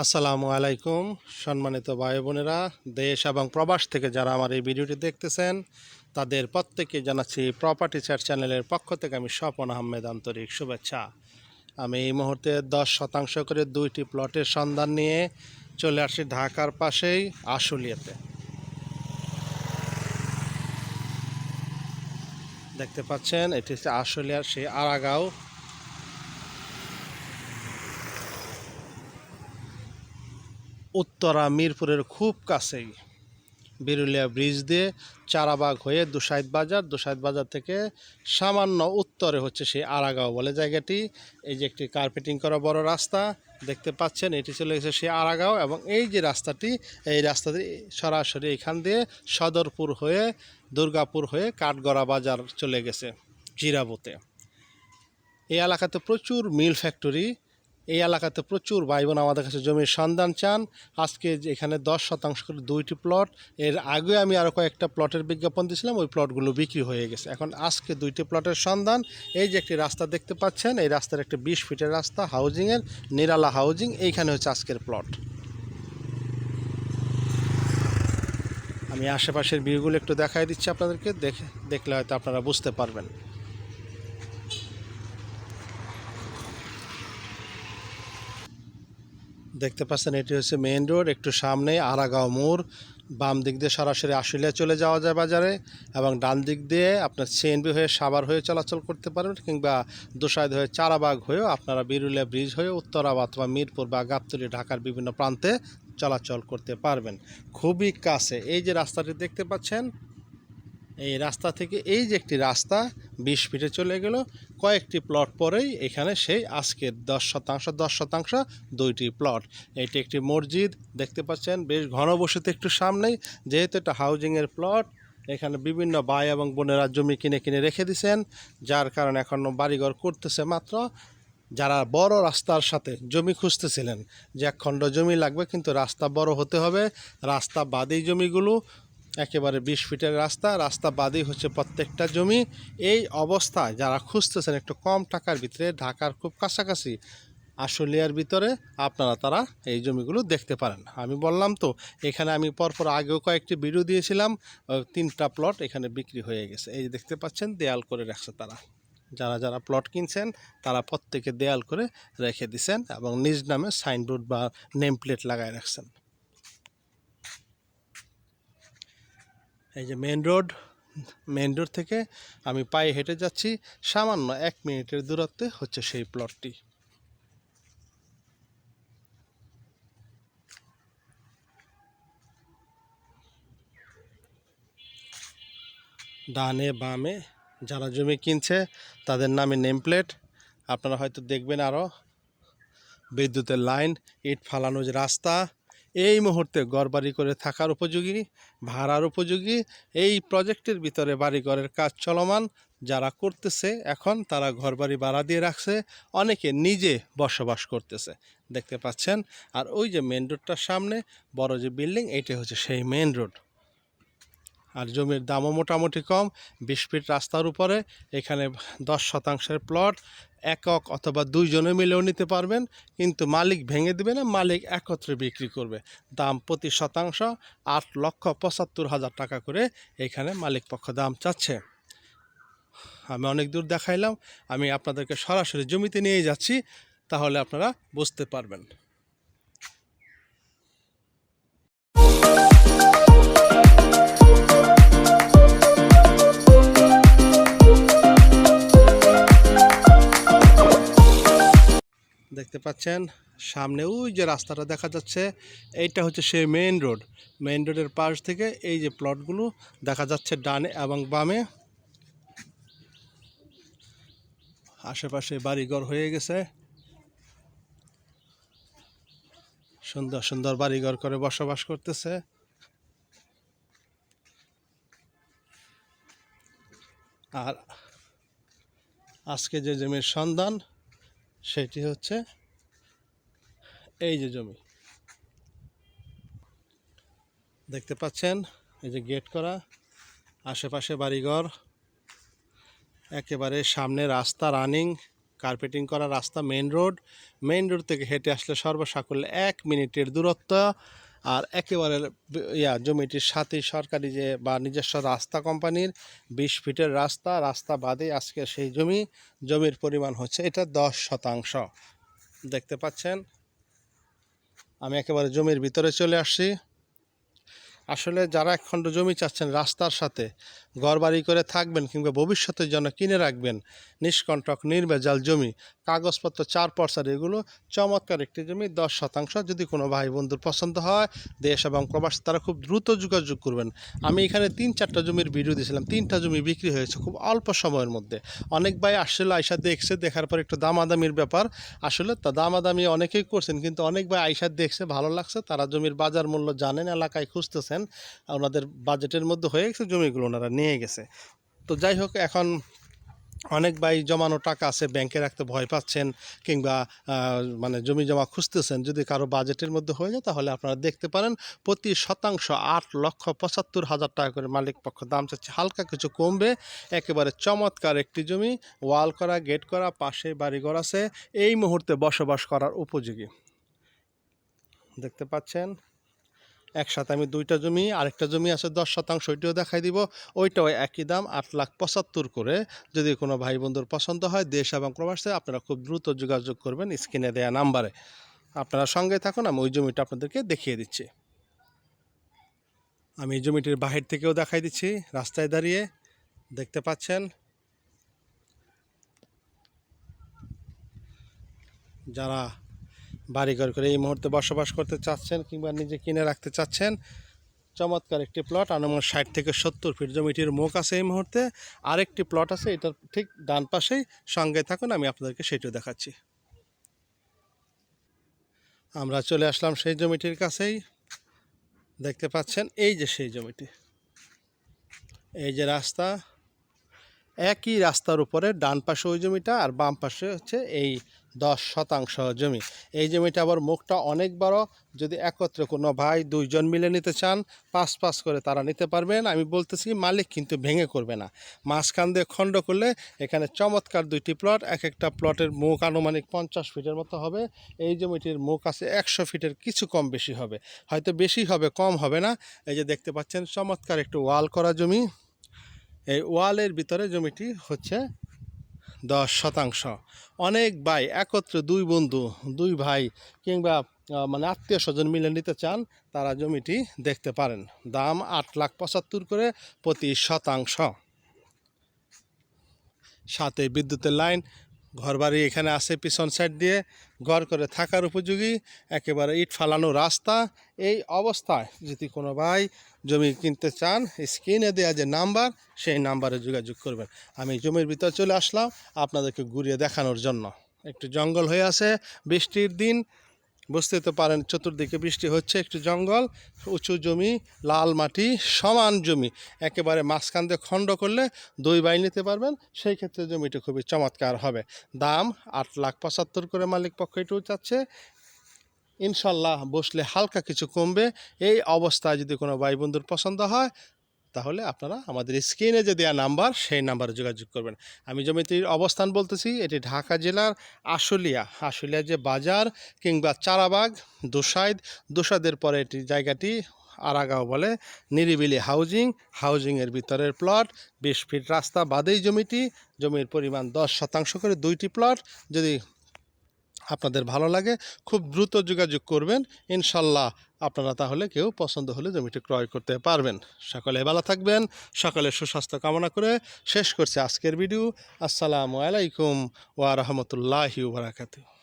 আসসালামু আলাইকুম, সম্মানিত ভাই বোনেরা, দেশ এবং প্রবাস থেকে যারা আমার এই ভিডিওটি দেখতেছেন, তাদের প্রত্যেকে জানাচ্ছি প্রপার্টি চার চ্যানেলের পক্ষ থেকে আমি স্বপন আহমেদ আন্তরিক শুভেচ্ছা। আমি এই মুহূর্তে দশ শতাংশ করে দুইটি প্লটের সন্ধান নিয়ে চলে আসছি ঢাকার পাশেই, আশুলিয়াতে। দেখতে পাচ্ছেন, এটি হচ্ছে আশুলিয়ার সেই আরাগাঁও উত্তরা মিরপুরের খুব কাছেই। বিরুলিয়া ব্রিজ দিয়ে চারাবাগ হয়ে দুসাইদ বাজার দুসাইদ বাজার থেকে সামান্য উত্তরে হচ্ছে সেই আরাগাঁও বলে জায়গাটি। এই যে একটি কার্পেটিং করা বড় রাস্তা, দেখতে পাচ্ছেন, এটি চলে গেছে সেই আরাগাঁও এবং এই যে রাস্তাটি, এই রাস্তাটি সরাসরি এখান দিয়ে সদরপুর হয়ে দুর্গাপুর হয়ে কাঠগড়া বাজার চলে গেছে জিরাবোতে। এই এলাকাতে প্রচুর মিল ফ্যাক্টরি এই এলাকাতে প্রচুর ভাই বোন আমাদের কাছে জমির সন্ধান চান। আজকে এখানে দশ শতাংশ করে দুইটি প্লট এর আগে আমি আরও কয়েকটা প্লটের বিজ্ঞাপন দিয়েছিলাম, ওই প্লটগুলো বিক্রি হয়ে গেছে। এখন আজকে দুইটি প্লটের সন্ধান, এই যে একটি রাস্তা দেখতে পাচ্ছেন, এই রাস্তার একটি বিশ ফিটের রাস্তা, হাউজিংয়ের নিরালা হাউজিং, এইখানে হচ্ছে আজকের প্লট আমি আশেপাশের ভিউগুলো একটু দেখাই দিচ্ছি আপনাদেরকে, দেখে দেখলে হয়তো আপনারা বুঝতে পারবেন। দেখতে পাচ্ছেন, এটি হচ্ছে মেইন রোড, একটু সামনে আরাগাঁও মোড়। বাম দিক দিয়ে সরাসরি আশুলিয়া চলে যাওয়া যায় বাজারে এবং ডান দিক দিয়ে আপনার সিএনবি হয়ে সাবার হয়ে চলাচল করতে পারবেন কিংবা দুসাইদ হয়ে চারাবাগ হয়েও আপনারা বিরুলিয়া ব্রিজ হয়ে উত্তরা অথবা মিরপুর বা গাবতলি, ঢাকার বিভিন্ন প্রান্তে চলাচল করতে পারবেন। খুবই কাছে। এই যে রাস্তাটি দেখতে পাচ্ছেন এই রাস্তা থেকে এই যে একটি রাস্তা বিশ ফিটে চলে গেল, কয়েকটি প্লট পরেই এখানে সেই আজকের দশ শতাংশ দশ শতাংশ দুইটি প্লট এটি একটি মসজিদ, দেখতে পাচ্ছেন, বেশ ঘনবসতি একটু সামনেই, যেহেতু এটা হাউজিংয়ের প্লট এখানে বিভিন্ন ভাই এবং বোনেরা জমি কিনে কিনে রেখে দিছেন, যার কারণে এখনও বাড়িঘর করতেছে মাত্র। যারা বড় রাস্তার সাথে জমি খুঁজতেছিলেন, যে এক খণ্ড জমি লাগবে, কিন্তু রাস্তা বড় হতে হবে। রাস্তা বাদেই জমিগুলো একেবারে বিশ ফিটের রাস্তা রাস্তা বাদেই হচ্ছে প্রত্যেকটা জমি। এই অবস্থায় যারা খুঁজতেছেন একটু কম টাকার ভিতরে, ঢাকার খুব কাছাকাছি আশুলিয়ার ভিতরে, আপনারা তারা এই জমিগুলো দেখতে পারেন। আমি বললাম তো, এখানে আমি পরপর আগেও কয়েকটি ভিডিও দিয়েছিলাম তিনটা প্লট এখানে বিক্রি হয়ে গেছে। এই দেখতে পাচ্ছেন, দেয়াল করে রাখছে তারা। যারা যারা প্লট কিনছেন, তারা প্রত্যেকে দেয়াল করে রেখে দিছেন এবং নিজ নামে সাইনবোর্ড বা নেম প্লেট লাগায় রাখছেন। এই যে মেন রোড মেন রোড থেকে আমি পায়ে হেঁটে যাচ্ছি, সামান্য এক মিনিটের দূরত্বে হচ্ছে সেই প্লটটি ডানে বামে যারা জমি কিনছে, তাদের নামে নেম প্লেট আপনারা হয়তো দেখবেন আরও বিদ্যুতের লাইন ইট ফালানো যে রাস্তা এই মুহূর্তে ঘরবাড়ি করে থাকার উপযোগী, ভাড়ার উপযোগী, এই প্রজেক্টের ভিতরে বাড়িঘরের কাজ চলমান, যারা করতেছে এখন তারা ঘরবাড়ি ভাড়া দিয়ে রাখছে, অনেকে নিজে বসবাস করতেছে। দেখতে পাচ্ছেন, আর ওই যে মেন রোডটার সামনে, বড় যে বিল্ডিং এটি হচ্ছে সেই মেন রোড আর জমির দামও মোটামুটি কম, বিশ ফিট রাস্তার উপরে, এখানে দশ শতাংশের প্লট একক অথবা দুইজনে মিলেও নিতে পারবেন, কিন্তু মালিক ভেঙে দেবে না, মালিক একত্রে বিক্রি করবে। দাম প্রতি শতাংশ আট লক্ষ পঁচাত্তর হাজার টাকা করে এখানে মালিক পক্ষ দাম চাচ্ছে। আমি অনেক দূর দেখাইলাম, আমি আপনাদেরকে সরাসরি জমিতে নিয়ে যাচ্ছি, তাহলে আপনারা বুঝতে পারবেন। পাচ্ছেন সামনে ওই যে রাস্তাটা দেখা যাচ্ছে, এইটা হচ্ছে সেই মেইন রোড মেইন রোডের পাশ থেকে এই যে প্লটগুলো দেখা যাচ্ছে ডানে এবং বামে। আশেপাশে বাড়িঘর হয়ে গেছে। সুন্দর সুন্দর বাড়িঘর করে বসবাস করতেছে। আর আজকে যে জমির সন্ধান, সেটি হচ্ছে এই যে জমি। দেখতে পাচ্ছেন, এই যে গেট করা, আশেপাশে বাড়িঘর, একেবারে সামনে রাস্তা রানিং কার্পেটিং করা রাস্তা মেন রোড মেইন রোড থেকে হেঁটে আসলে সর্বসাকুল্যে এক মিনিটের দূরত্ব, আর একেবারে ইয়া জমিটির সাথে সরকারি যে বা নিজস্ব রাস্তা কোম্পানির বিশ ফিটের রাস্তা রাস্তা বাদে আজকে সেই জমি, জমির পরিমাণ হচ্ছে এটা দশ শতাংশ। দেখতে পাচ্ছেন আমি একেবারে জমির ভিতরে চলে আসছি। আসলে যারা এক খণ্ড জমি চাচ্ছেন রাস্তার সাথে, ঘরবাড়ি করে থাকবেন কিংবা ভবিষ্যতের জন্য কিনে রাখবেন নিষ্কণ্টক, নির্ভেজাল জমি, কাগজপত্র চার পর্সার এগুলো চমৎকার একটি জমি, দশ শতাংশ যদি কোনো ভাই বন্ধুর পছন্দ হয়, দেশ এবং প্রবাস তারা খুব দ্রুত যোগাযোগ করবেন। আমি এখানে তিন চারটা জমির ভিডিও দিয়েছিলাম, তিনটা জমি বিক্রি হয়েছে খুব অল্প সময়ের মধ্যে। অনেক ভাই আসলে আইসা দেখছে, দেখার পর একটু দামাদামির ব্যাপার। আসলে তা দামাদামি অনেকেই করছেন, কিন্তু অনেক ভাই আইসা দেখছে, ভালো লাগছে, তারা জমির বাজার মূল্য জানেন, এলাকায় খুঁজতেছেন। ওনাদের বাজেটের মধ্যে হয়ে গেছে জমিগুলো ওনারা নিয়ে গেছে। তো যাই হোক, এখন অনেক ভাই জমানো টাকা আছে ব্যাংকে রাখতে ভয় পাচ্ছেন কিংবা মানে জমি জমা খুঁজতেছেন, যদি কারও বাজেটের মধ্যে হয়ে যায় তাহলে আপনারা দেখতে পারেন, প্রতি শতাংশ আট লক্ষ পঁচাত্তর হাজার টাকা করে মালিক পক্ষ দাম চাচ্ছে। হালকা কিছু কমবে, একেবারে চমৎকার একটি জমি, ওয়াল করা, গেট করা, পাশে বাড়িঘর আছে, এই মুহূর্তে বসবাস করার উপযোগী। দেখতে পাচ্ছেন? একসাথে আমি দুইটা জমি, আরেকটা জমি আছে দশ শতাংশ, ওইটাও দেখাই দিব। ওইটাও একই দাম, আট লাখ পঁচাত্তর করে। যদি কোনো ভাই বন্ধুর পছন্দ হয়, দেশ এবং প্রবাসে আপনারা খুব দ্রুত যোগাযোগ করবেন স্ক্রিনে দেওয়া নাম্বারে। আপনারা সঙ্গে থাকুন, আমি ওই জমিটা আপনাদেরকে দেখিয়ে দিচ্ছি। আমি এই জমিটির বাহির থেকেও দেখাই দিচ্ছি, রাস্তায় দাঁড়িয়ে দেখতে পাচ্ছেন। যারা বাড়িঘর করে এই মুহূর্তে বসবাস করতে চাচ্ছেন কিংবা নিজে কিনে রাখতে চাচ্ছেন। চমৎকার একটি প্লট আনুমান ষাট থেকে সত্তর ফিট জমিটির মুখ আছে এই মুহূর্তে। আরেকটি প্লট আছে, এটার ঠিক ডান পাশেই সঙ্গে থাকুন, আমি আপনাদেরকে সেটিও দেখাচ্ছি। আমরা চলে আসলাম সেই জমিটির কাছেই। দেখতে পাচ্ছেন, এই যে সেই জমিটি। এই যে রাস্তা, একই রাস্তার উপরে ডান পাশে ওই জমিটা আর বাম পাশে হচ্ছে এই দশ শতাংশ জমি। এই জমিটা আবার মুখটা অনেক বড়। যদি একত্রে কোনো ভাই দুইজন মিলে নিতে চান, পাঁচ পাঁচ করে তারা নিতে পারবেন। আমি বলতেছি মালিক কিন্তু ভেঙে করবে না। মাঝখান দিয়ে খণ্ড করলে এখানে চমৎকার দুইটি প্লট। এক একটা প্লটের মুখ আনুমানিক পঞ্চাশ ফিটের মতো হবে। এই জমিটির মুখ আছে একশো ফিটের, কিছু কম বেশি হবে। হয়তো বেশি হবে, কম হবে না। এই যে দেখতে পাচ্ছেন, চমৎকার একটু ওয়াল করা জমি। এই ওয়ালের ভিতরে জমিটি হচ্ছে দশ শতাংশ। অনেক ভাই একত্রে দুই বন্ধু, দুই ভাই কিংবা মানে আত্মীয় স্বজন মিলে নিতে চান, তারা জমিটি দেখতে পারেন। দাম আট লাখ পঁচাত্তর করে প্রতি শতাংশ। সাথে বিদ্যুতের লাইন ঘরবাড়ি এখানে আসে পিছন সাইড দিয়ে, ঘর করে থাকার উপযোগী, একেবারে ইট ফালানো রাস্তা। এই অবস্থায় যদি কোনো ভাই জমি কিনতে চান, স্ক্রিনে দেওয়া যে নাম্বার, সেই নাম্বারে যোগাযোগ করবেন। আমি জমির ভিতরে চলে আসলাম আপনাদেরকে ঘুরিয়ে দেখানোর জন্য। একটু জঙ্গল হয়ে আছে, বৃষ্টির দিন বুঝতে তো পারেন, চতুর্দিকে বৃষ্টি হচ্ছে, একটু জঙ্গল, উঁচু জমি, লাল মাটি, সমান জমি। একেবারে মাঝখান দিয়ে খণ্ড করলে দুই বাই নিতে পারবেন, সেই ক্ষেত্রে জমিটা খুবই চমৎকার হবে। দাম আট লাখ পঁচাত্তর করে মালিক পক্ষ এটু চাচ্ছে। ইনশাল্লাহ বসলে হালকা কিছু কমবে। এই অবস্থায় যদি কোনো ভাই বন্ধুর পছন্দ হয় তাহলে আপনারা আমাদের স্ক্রিনে যে দেওয়া নাম্বার, সেই নাম্বারে যোগাযোগ করবেন। আমি জমিটির অবস্থান বলতেছি, এটি ঢাকা জেলার আশুলিয়া আশুলিয়া যে বাজার কিংবা চারাবাগ, দোসাইদ, দোসাদের পরে এটি জায়গাটি আরাগাঁও বলে, নিরিবিলি হাউজিং, হাউজিংয়ের ভিতরের প্লট, বিশ ফিট রাস্তা বাদেই জমিটি, জমির পরিমাণ দশ শতাংশ করে দুইটি প্লট, যদি আপনাদের ভালো লাগে, খুব দ্রুত যোগাযোগ করবেন। ইনশাল্লাহ আপনারা তাহলে কেউ পছন্দ হলে জমিটি ক্রয় করতে পারবেন। সকালে ভালো থাকবেন, সকালে সুস্বাস্থ্য কামনা করে শেষ করছে আজকের ভিডিও। আসসালামু আলাইকুম ওয়া বারাকাতুহু।